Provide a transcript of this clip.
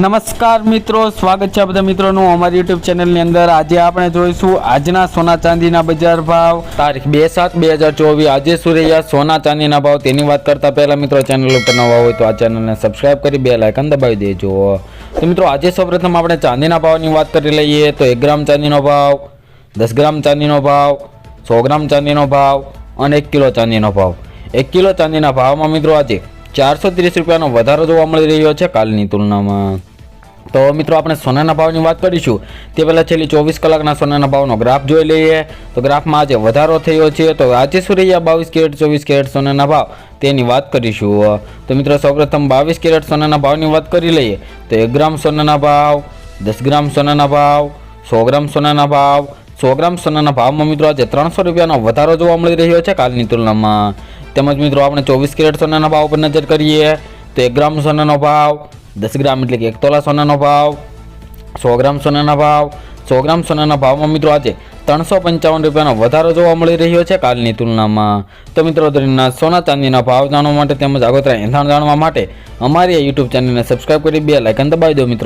નમસ્કાર મિત્રો, સ્વાગત છે બધા મિત્રોનું અમારી યુટ્યુબ ચેનલની અંદર. આજે આપણે જોઈશું આજના સોના ચાંદીના બજાર ભાવ. તારીખ બે સાત બે હજાર ચોવીસ. આજે સુરૈયા સોના ચાંદીના ભાવ. તેની વાત કરતા પહેલા મિત્રો, ચેનલ ઉપર નવા હોય તો આ ચેનલને સબસ્ક્રાઇબ કરી બે લાયકન દબાવી દેજો. તો મિત્રો, આજે સૌપ્રથમ આપણે ચાંદીના ભાવની વાત કરી લઈએ તો એક ગ્રામ ચાંદીનો ભાવ, દસ ગ્રામ ચાંદીનો ભાવ, સો ગ્રામ ચાંદીનો ભાવ અને એક કિલો ચાંદીનો ભાવ. એક કિલો ચાંદીના ભાવમાં મિત્રો, આજે ચારસો ત્રીસ રૂપિયાનો વધારો જોવા મળી રહ્યો છે કાલની તુલનામાં. તો મિત્રો આપણે સોનાના ભાવની વાત કરીશું. તે પહેલાં છેલ્લી ચોવીસ કલાકના સોનાના ભાવનો ગ્રાફ જોઈ લઈએ. તો ગ્રાફમાં આજે વધારો થયો છે. તો આજે શું રહ્યા? બાવીસ કેરેટ, ચોવીસ કેરેટ સોનાના ભાવ. તેની વાત કરીશું. તો મિત્રો સૌપ્રથમ બાવીસ કેરેટ સોનાના ભાવની વાત કરી લઈએ. તો એક ગ્રામ સોનાના ભાવ, દસ ગ્રામ સોનાના ભાવ, સો ગ્રામ સોનાના ભાવ. સો ગ્રામ સોનાના ભાવમાં મિત્રો આજે ત્રણસો રૂપિયાનો વધારો જોવા મળી રહ્યો છે કાલની તુલનામાં. તેમજ મિત્રો આપણે ચોવીસ કેરેટ સોનાના ભાવ પર નજર કરીએ. તો એક ગ્રામ સોનાનો ભાવ દસ ગ્રામ એટલે કે એક તોલા સોનાનો ભાવ, સો ગ્રામ સોનાના ભાવ, સો ગ્રામ સોનાના ભાવમાં મિત્રો આજે ત્રણસો પંચાવન રૂપિયાનો વધારો જોવા મળી રહ્યો છે કાલની તુલનામાં. તો મિત્રો દરિયાના સોના ચાંદીના ભાવ જાણવા માટે તેમજ આગોતરા એંધાણ જાણવા માટે અમારી યુટ્યુબ ચેનલને સબસ્ક્રાઈબ કરી બે લાઇકન દબાવી દો મિત્રો.